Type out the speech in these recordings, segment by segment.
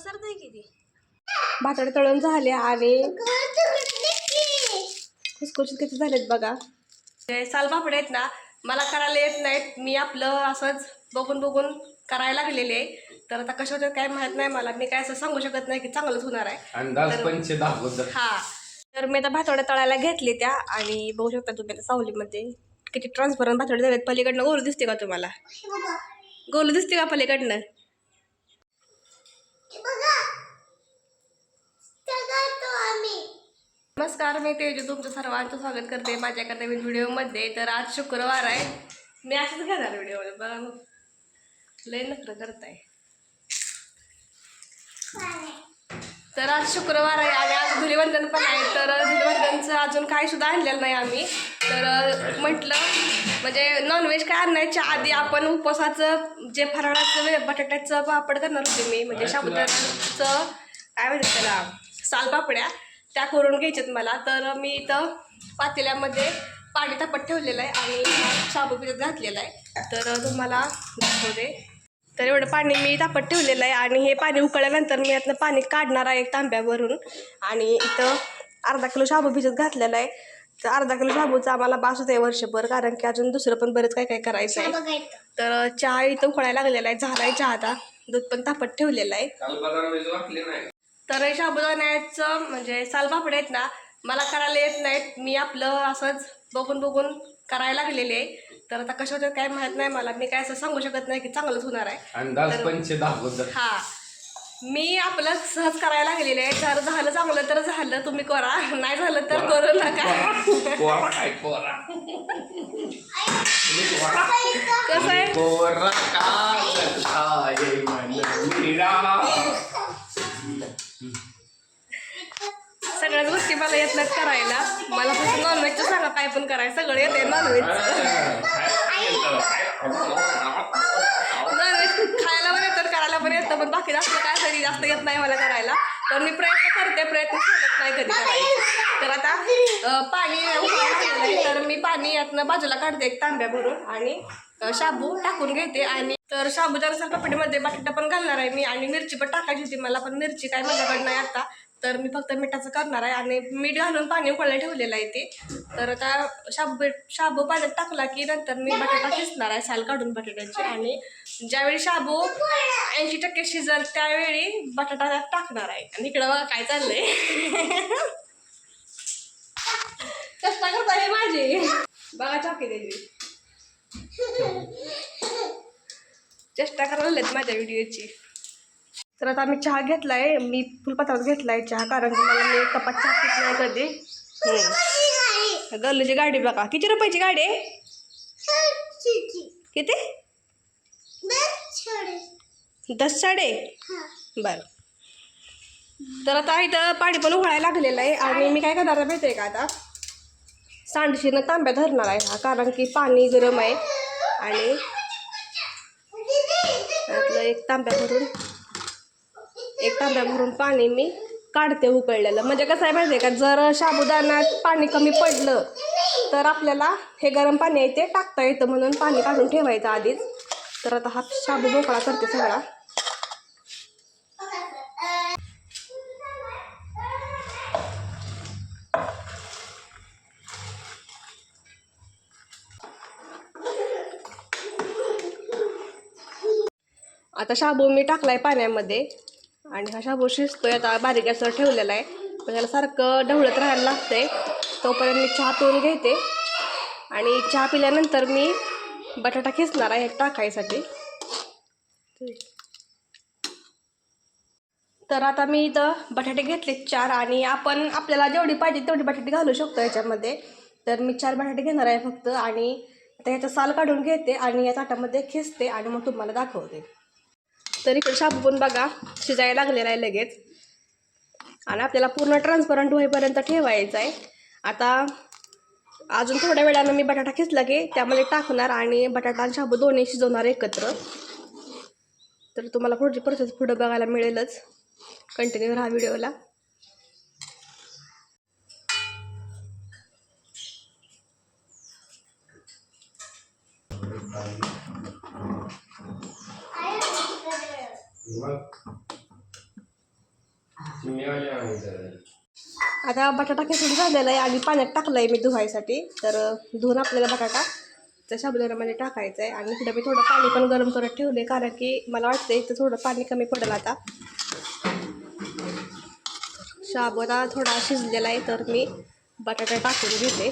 पसरतंय किती भाताडे तळून झाले आणि खुसखुशीत किती झालेत बघा. ते सालपापड आहेत ना मला करायला येत नाहीत. मी आपलं असंच बघून बघून करायला लागलेले आहे. तर आता कशा होतात काय माहीत नाही मला. मी काय असं सांगू शकत नाही की चांगलंच होणार आहे. अंदाज पंचे दाखवत हा. तर मी आता भातवड्या तळायला घेतली त्या आणि बघू शकता तुम्ही आता सावलीमध्ये किती ट्रान्सपरंट भातवडे झालेत. पलीकडनं गोलू दिसते का तुम्हाला? गोलू दिसते का पलीकडनं? नमस्कार मी तेजू. तुमचं सर्वांचं स्वागत करते माझ्या एका नवीन व्हिडिओमध्ये. तर आज शुक्रवार आहे. मी असंच घेणार व्हिडिओमध्ये. बघा मग. लय नखरं करताय. तर आज शुक्रवार आहे आणि आज धुलीवंदन पण आहे. तर धुलीवंदनचं अजून काही सुद्धा आणलेलं नाही आम्ही. तर म्हटलं म्हणजे नॉनव्हेज काय आणायच्या आधी आपण उपवासाचं जे फराळाचं बटाट्याचं पापड करणार होते मी म्हणजे साबुदाण्याचं काय म्हणतात त्याला सालपापड्या त्या करून घ्यायच्यात मला. तर मी इथं पातेल्यामध्ये पाणी तापत ठेवलेलं आहे आणि शाबू पिठात घातलेलं आहे. तर तुम्हाला दाखवते तर एवढं पाणी मी तापत ठेवलेलं आहे आणि हे पाणी उकळल्यानंतर मी यातनं पाणी काढणार आहे एक तांब्यावरून. आणि इथं अर्धा किलो शाबू भिजत घातलेला आहे. तर अर्धा किलो शाबूचा आम्हाला बास होते वर्षभर कारण की अजून दुसरं पण बरंच काय काय करायचं आहे. तर चहा इथं उकळायला लागलेला आहे झाला आहे चहा आता. दूध पण तापत ठेवलेलं आहे. तर हे साबुदाण्याचं म्हणजे सालपापड आहेत ना मला करायला येत नाहीत. मी आपलं असंच बघून बघून करायला लागलेले आहे. तर आता कशा काय माहीत नाही मला. मी काय असं सांगू शकत नाही की चांगलंच होणार आहे. हा. मी आपलं सहज करायला लागलेले आहे जर झालं चांगलं तर झालं तुम्ही करा नाही झालं तर करू नका कोरा काय कोरा कसं आहे कोरा काय मनमिरा. सगळ्याच गोष्टी मला येत नाहीत करायला मला फक्त नॉनव्हेजचं सांगा काय पण करायचं सगळं येते नॉनव्हेज खायला पण येतं करायला पण येतं पण बाकी जास्त काय येत नाही मला करायला. तर मी प्रयत्न करते प्रयत्न सोडत नाही कधी करायला. तर आता पाणी तर मी पाणी यातनं बाजूला काढते एक तांब्या भरून आणि शाबू टाकून घेते. आणि तर शाबूच्या पापडीमध्ये बटाटा पण घालणार आहे मी. आणि मिरची पण टाकायची होती मला पण मिरची काय माझ्याकडे नाही आता. तर मी फक्त मिठाचं करणार आहे. आणि मीठ घालून पाणी उकळायला ठेवलेलं आहे ते. तर आता शाबू शाबू पाण्यात टाकला की नंतर मी बटाटा शिजणार आहे साल काढून बटाट्याची. आणि ज्यावेळी शाबू ऐंशी टक्के शिजल त्यावेळी बटाटा टाकणार आहे. आणि इकडं बघा काय चाललंय. कष्टा करता माझी? बघा चौकी त्याची चेष्टा करायला माझ्या व्हिडिओची. तर आता आम्ही चहा घेतलाय. मी फुलपात्रात घेतलाय चहा कारण की मला मी कपात चहा पित नाही कधी. हम्म. गल्लूची गाडी बघा. किती रुपयाची गाडी आहे? किती? दस साडे बरं. तर आता इथं पाणी पण उकळायला लागलेलं आहे आणि मी काय करणार माहिती आहे का आता? सांडशीनं तांब्या धरणार आहे हा कारण की पाणी गरम आहे आणि त्यातलं एक तांब्या भरून एक तांब्या भरून पाणी मी काढते उकळलेलं. म्हणजे कसं आहे माहिती आहे का जर साबुदाण्यात पाणी कमी पडलं तर आपल्याला हे गरम पाणी आहे ते टाकता येतं म्हणून पाणी काढून ठेवायचं आधीच. तर आता हा शाबू मोकळा करते सगळा. आता शाबू मी टाकलाय पाण्यामध्ये आणि हा शाबू शिजतोय आता बारीक गॅसवर ठेवलेला आहे. पण त्याला सारखं ढवळत राहायला लागतंय. तोपर्यंत मी चहा पिऊन घेते. आणि चहा पिल्यानंतर मी बटाटा खेचणार आहे टाकायसाठी. तर आता मी इथं बटाटे घेतले चार आणि आपण आपल्याला जेवढी पाहिजे तेवढी बटाटे घालू शकतो याच्यामध्ये. तर मी चार बटाटे घेणार आहे फक्त आणि आता याचा साल काढून घेते आणि या ताटामध्ये खेचते आणि मग तुम्हाला दाखवते. तर इकडे शाबू पण बघा शिजायला लागलेला आहे लगेच. आणि आपल्याला पूर्ण ट्रान्सपरंट होईपर्यंत ठेवायचं आहे. आता अजून थोड्या वेळानं मी बटाटा खेचला की त्यामध्ये टाकणार आणि बटाटा आणि शाबू दोन्ही शिजवणार एकत्र. तर तुम्हाला पुढची प्रोसेस पुढं बघायला मिळेलच. कंटिन्यू राहा व्हिडिओला. मग आले आम्ही आता बटाटा किसून झालेला आहे. आणि पाण्यात टाकलं आहे मी धुवायसाठी. तर धुवून आपल्याला बटाटा त्या साबुदाण्यामध्ये टाकायचं आहे आणि इकडं मी थोडं पाणी पण गरम करत ठेवले कारण की मला वाटतं इथं थोडं पाणी कमी पडेल आता. शाबुदा थोडा शिजलेला आहे. तर मी बटाटा टाकून घेते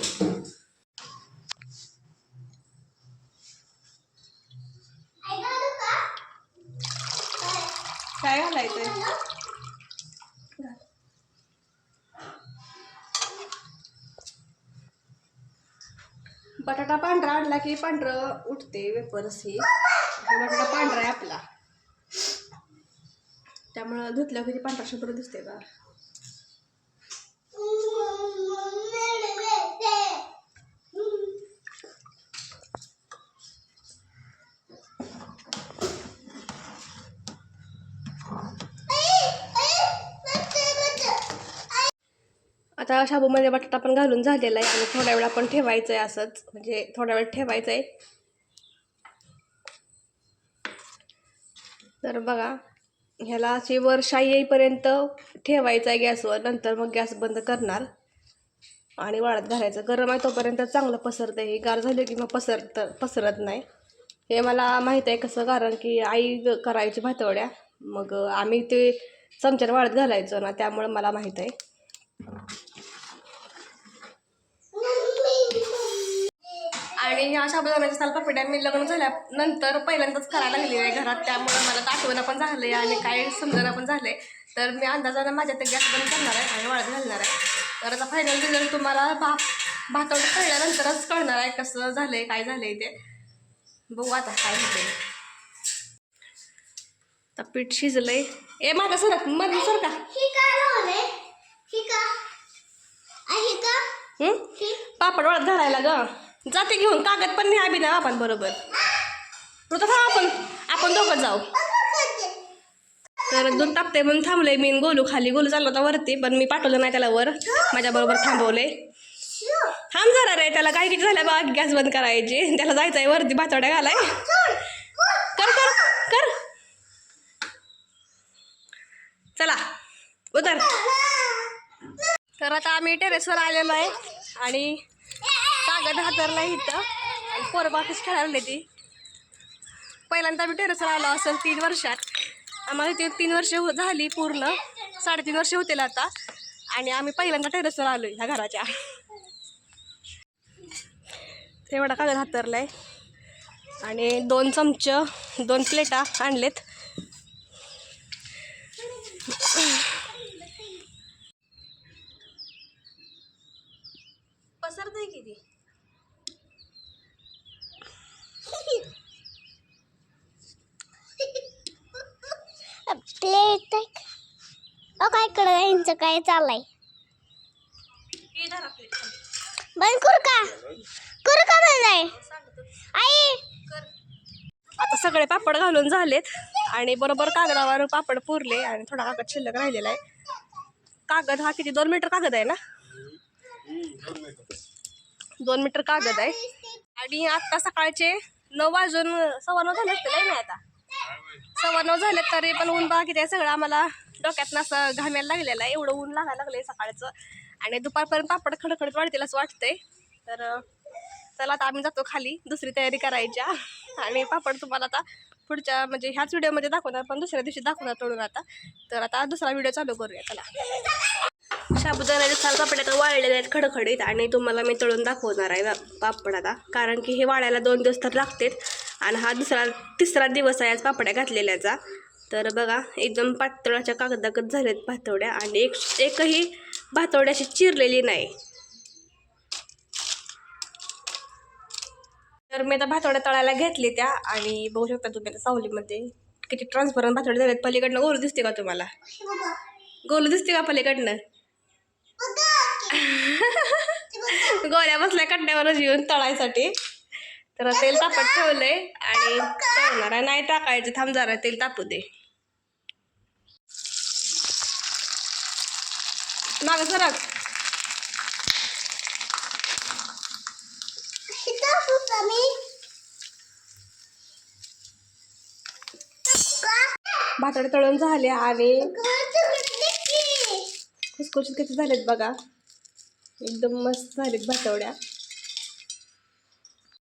काय घालायचं बटाटा पांढरा आणला की पांढरं उठते वेपर्स ही बटाटा पांढरा आहे आपला. त्यामुळं धुतल्या कधी पांढरा शुभ्र दिसते का आता शाबूमध्ये बटाटा पण घालून झालेला आहे आणि थोड्या वेळ आपण ठेवायचं आहे असंच. म्हणजे थोड्या वेळ ठेवायचं आहे तर बघा ह्याला अशी वर शाई येईपर्यंत ठेवायचं आहे गॅसवर नंतर मग गॅस बंद करणार. आणि वाळत घालायचं. गरम आहे तोपर्यंत चांगलं पसरतं हे गार झालं की मग पसरत पसरत नाही. हे मला माहीत आहे कसं कारण की आई ग- करायची भातवड्या. मग आम्ही ते चमच्यात वाळत घालायचो ना त्यामुळं मला माहीत आहे. आणि ह्या साबुदाण्याच्या सालपापड्या मी लग्न झाल्यानंतर पहिल्यांदाच करायला लागलेली आहे घरात. त्यामुळे मला आठवणं पण झालं आणि काय समजणं पण झाले तर मी अंदाजानं माझ्या ते गॅस बंद करणार आहे आणि वाळत घालणार आहे. तर आता फायनल रिझल्ट तुम्हाला भा भातवड कळल्यानंतरच कळणार आहे कसं झालंय काय झालंय ते. बघू आता काय होते आता पीठ शिजलंय. ए माझा सरमध्ये सर का? पापड वाळत घालायला ग. जाते घेऊन कागद पण नाही बी ना आपण बरोबर. तू थांब आपण आपण दोघं जाऊ. तर दोन तापते म्हणून थांबले मी गोलू खाली. गोलू चालला होता वरती पण मी पाठवलं नाही त्याला वर. माझ्याबरोबर थांबवले थांब जरा रे त्याला काय किती झालं बा गॅस बंद करायची. त्याला जायचं आहे वरती भातवड्या घालाय. कर कर कर. चला उतर. तर आता आम्ही टेरेसवर आलेलो आहे आणि कागद हातरला इथं. पोरं बाकीच खेळायला ती. पहिल्यांदा आम्ही टेरेसवर आलो असेल तीन वर्षात. आम्हाला ते तीन वर्ष हो- झाली पूर्ण. साडेतीन वर्ष होतील आता. आणि आम्ही पहिल्यांदा टेरेसवर आलो ह्या घराच्या. तेवढा कागद हातरलाय. आणि दोन चमचं दोन प्लेटा आणलेत पसरतंय किती प्लेट अ काय कळ यांचं काय चाललंय? हे धरा plate बंद का? करू का म्हणलाय आई. आता सगळे पापड घालून झालेत आणि बरोबर कागदावर पापड पुरले आणि थोडा कागद शिल्लक राहिलेला आहे. कागद हा किती? दोन मीटर कागद आहे ना? दोन मीटर कागद आहे. आणि आत्ता सकाळचे नऊ वाजून सव्वा नऊ झाले असते नाही ना आता. सव्वा नऊ झाले तरी पण ऊन बघा किती आहे सगळं. आम्हाला डोक्यात असं घामायला लागलेलं आहे. एवढं ऊन लागायला लागलंय सकाळचं. आणि दुपारपर्यंत पापड खडखडत वाढतील असं वाटतंय. तर चला आता आम्ही जातो खाली. दुसरी तयारी करायच्या. आणि पापड तुम्हाला आता पुढच्या म्हणजे ह्याच व्हिडिओमध्ये दाखवणार पण दुसऱ्या दिवशी दाखवणार तोडून आता. तर आता दुसरा व्हिडिओ चालू करूया. चला. साबुदाण्याचे साल पापड आता वाळलेले आहेत खडखडीत. आणि तुम्हाला मी तळून दाखवणार आहे पापड आता. कारण की हे वाळायला दोन दिवस तर लागतात. आणि हा दुसरा तिसरा दिवस आहे आज पापड्या घातलेल्याचा. तर बघा एकदम पातळाच्या कागदाकत झालेत भातवड्या आणि एक एकही भातवड्या अशी चिरलेली नाही. तर मी आता भातवड्या तळायला घेतली त्या आणि बघू शकता तुम्ही आता सावलीमध्ये किती ट्रान्सपरंट भातवड्या झाल्यात पलीकडनं गोलू दिसते का तुम्हाला? गोलू दिसते का पलीकडनं? गोळ्या बसल्या कट्ट्यावरच येऊन तळायसाठी. तर तेल तापत ठेवलंय आणि तळणार आहे. नाही टाकायचं. थांब जरा तेल तापू दे. माग जरा. भाताडे भातडे तळून झाले आणि घर खुसखुशीत किती झालेत बघा. एकदम मस्त झालेत भातवड्या.